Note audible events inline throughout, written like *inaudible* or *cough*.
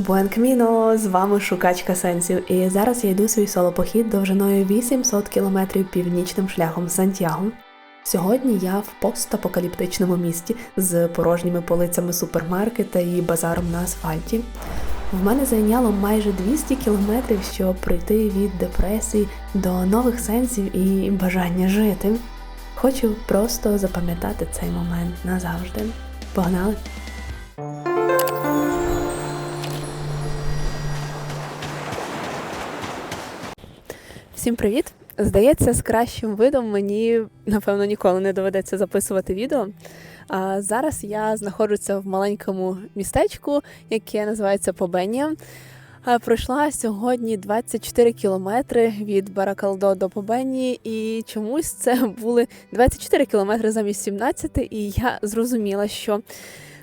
Буенкміно, з вами шукачка сенсів. І зараз я йду свій соло-похід довжиною 800 кілометрів північним шляхом Сантьяго. Сьогодні я в постапокаліптичному місті з порожніми полицями супермаркета і базаром на асфальті. В мене зайняло майже 200 кілометрів, щоб прийти від депресії до нових сенсів і бажання жити. Хочу просто запам'ятати цей момент назавжди. Погнали! Всім привіт! Здається, з кращим видом мені напевно ніколи не доведеться записувати відео. А зараз я знаходжуся в маленькому містечку, яке називається Побенія. Пройшла сьогодні 24 кілометри від Баракалдо до Побенії, і чомусь це були 24 кілометри замість 17, і я зрозуміла, що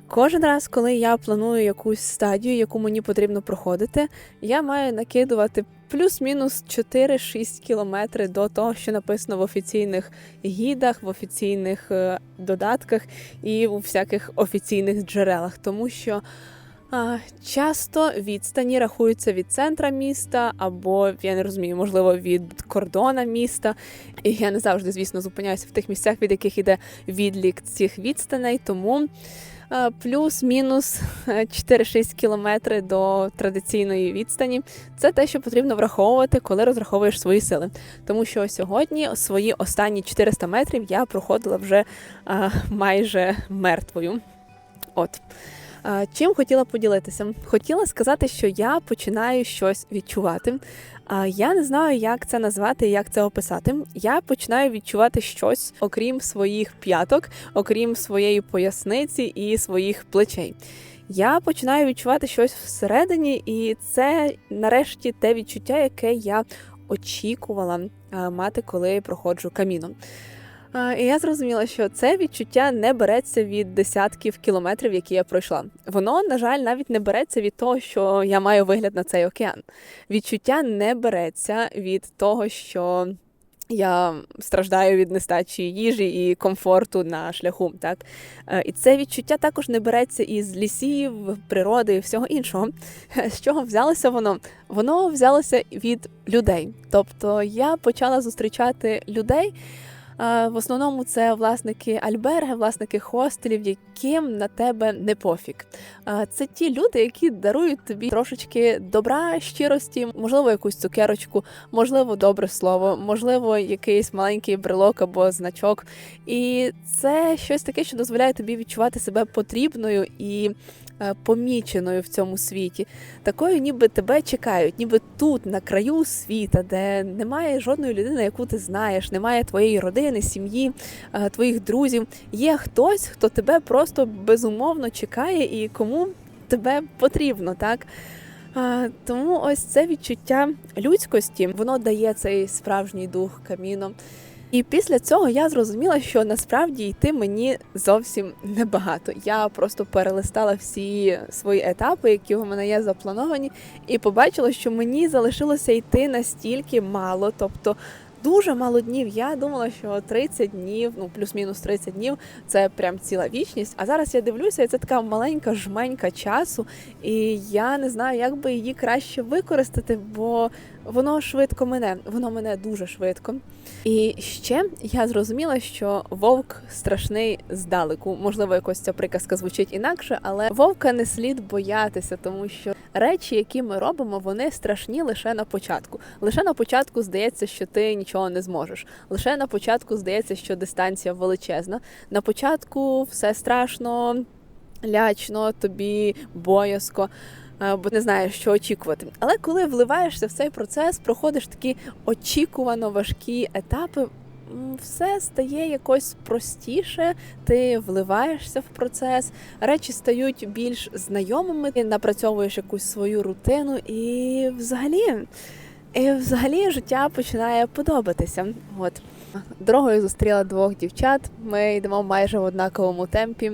Кожен раз, коли я планую якусь стадію, яку мені потрібно проходити, я маю накидувати плюс-мінус 4-6 кілометри до того, що написано в офіційних гідах, в офіційних е, додатках і у всяких офіційних джерелах, тому що. Часто відстані рахуються від центра міста, або я не розумію, можливо, від кордона міста. І я не завжди, звісно, зупиняюся в тих місцях, від яких іде відлік цих відстаней. Тому плюс-мінус 4-6 кілометри до традиційної відстані. Це те, що потрібно враховувати, коли розраховуєш свої сили. Тому що сьогодні свої останні 400 метрів я проходила вже майже мертвою. От. Чим хотіла поділитися? Хотіла сказати, що я починаю щось відчувати. Я не знаю, як це назвати, як це описати. Я починаю відчувати щось, окрім своїх п'яток, окрім своєї поясниці і своїх плечей. Я починаю відчувати щось всередині, і це нарешті те відчуття, яке я очікувала мати, коли проходжу каміном. І я зрозуміла, що це відчуття не береться від десятків кілометрів, які я пройшла. Воно, на жаль, навіть не береться від того, що я маю вигляд на цей океан. Відчуття не береться від того, що. Я страждаю від нестачі їжі і комфорту на шляху. Так е, І це відчуття також не береться із лісів, природи і всього іншого. З чого взялося воно? Воно взялося від людей. Тобто я почала зустрічати людей. В основному це власники альберги, власники хостелів, яким на тебе не пофіг. Це ті люди, які дарують тобі трошечки добра, щирості, можливо, якусь цукерочку, можливо, добре слово, можливо, якийсь маленький брелок або значок. І це щось таке, що дозволяє тобі відчувати себе потрібною і Е, поміченою в цьому світі, такою, ніби тебе чекають, ніби тут, на краю світа, де немає жодної людини, яку ти знаєш, немає твоєї родини, сім'ї, е, твоїх друзів. Є хтось, хто тебе просто безумовно чекає і кому тебе потрібно, так. Тому ось це відчуття людськості, воно дає цей справжній дух каміно. І після цього я зрозуміла, що насправді йти мені зовсім небагато. Я просто перелистала всі свої етапи, які у мене є заплановані, і побачила, що мені залишилося йти настільки мало, тобто дуже мало днів. Я думала, що 30 днів, ну плюс-мінус 30 днів це прям ціла вічність. А зараз я дивлюся, і це така маленька жменька часу, і я не знаю, як би її краще використати, бо воно швидко мене, воно мене дуже швидко. І ще я зрозуміла, що вовк страшний здалеку. Можливо, якось ця приказка звучить інакше, але вовка не слід боятися, тому що речі, які ми робимо, вони страшні лише на початку. Лише на початку здається, що ти нічого не зможеш. Лише на початку здається, що дистанція величезна. На початку все страшно, лячно, тобі боязко. Бо не знаєш, що очікувати. Але коли вливаєшся в цей процес, проходиш такі очікувано важкі етапи, все стає якось простіше, ти вливаєшся в процес, речі стають більш знайомими, ти напрацьовуєш якусь свою рутину, і взагалі, і взагалі життя починає подобатися. От дорогою зустріла двох дівчат. Ми йдемо майже в однаковому темпі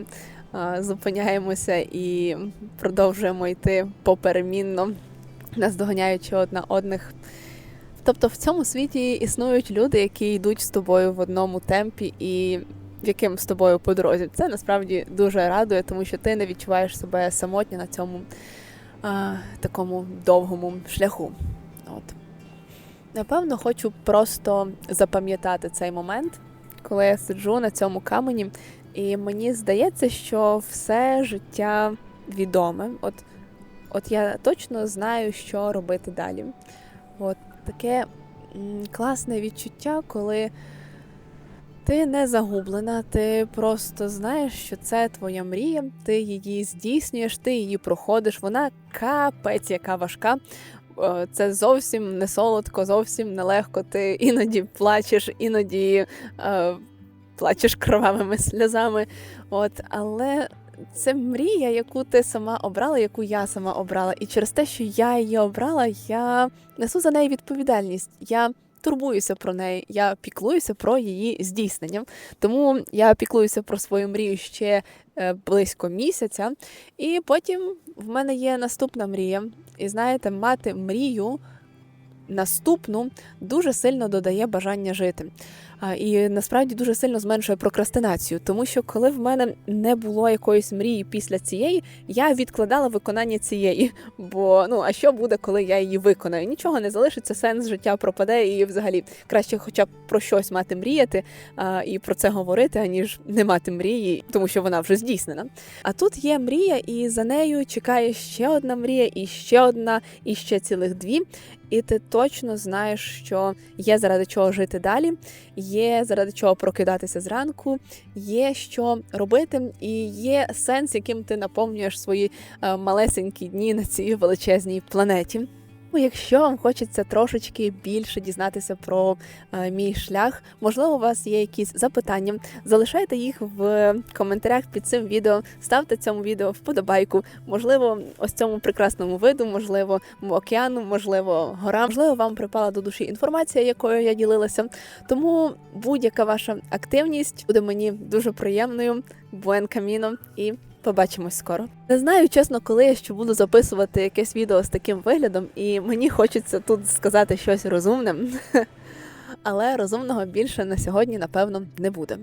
зупиняємося і продовжуємо йти поперемінно, наздоганяючи одна одних. Тобто в цьому світі існують люди, які йдуть з тобою в одному темпі і яким з тобою по дорозі. Це насправді дуже радує, тому що ти не відчуваєш себе самотньо на цьому а, такому довгому шляху. От. Напевно, хочу просто запам'ятати цей момент, коли я сиджу на цьому камені, і мені здається, що все життя відоме. От, от я точно знаю, що робити далі. От таке класне відчуття, коли ти не загублена, ти просто знаєш, що це твоя мрія, ти її здійснюєш, ти її проходиш. Вона капець, яка важка. Е, Це зовсім не солодко, зовсім не легко. Ти іноді плачеш, іноді е, плачеш кровавими сльозами. От, але це мрія, яку ти сама обрала, яку я сама обрала. І через те, що я її обрала, я несу за неї відповідальність. Я турбуюся про неї, я піклуюся про її здійснення. Тому я піклуюся про свою мрію ще е, близько місяця. І потім в мене є наступна мрія. І знаєте, мати мрію наступну дуже сильно додає бажання жити. І насправді дуже сильно зменшує прокрастинацію, тому що коли в мене не було якоїсь мрії після цієї, я відкладала виконання цієї. *laughs* Бо ну а що буде, коли я її виконаю? Нічого не залишиться, сенс життя пропаде, і взагалі краще, хоча б про щось мати мріяти а, і про це говорити, аніж не мати мрії, тому що вона вже здійснена. А тут є мрія, і за нею чекає ще одна мрія, і ще одна, і ще цілих дві. І ти точно знаєш, що є заради чого жити далі, є заради чого прокидатися зранку, є що робити, і є сенс, яким ти наповнюєш свої е, малесенькі дні на цій величезній планеті. Ну, Якщо вам хочеться трошечки більше дізнатися про е, мій шлях, можливо, у вас є якісь запитання, залишайте їх в коментарях під цим відео, ставте цьому відео вподобайку. Можливо, ось цьому прекрасному виду, можливо, океану, можливо, гора. Можливо, вам припала до душі інформація, якою я ділилася. Тому будь-яка ваша активність буде мені дуже приємною. Буен каміно і Побачимось скоро. Не знаю, чесно, коли я ще буду записувати якесь відео з таким виглядом, і мені хочеться тут сказати щось розумне, *laughs* але розумного більше на сьогодні, напевно, не буде.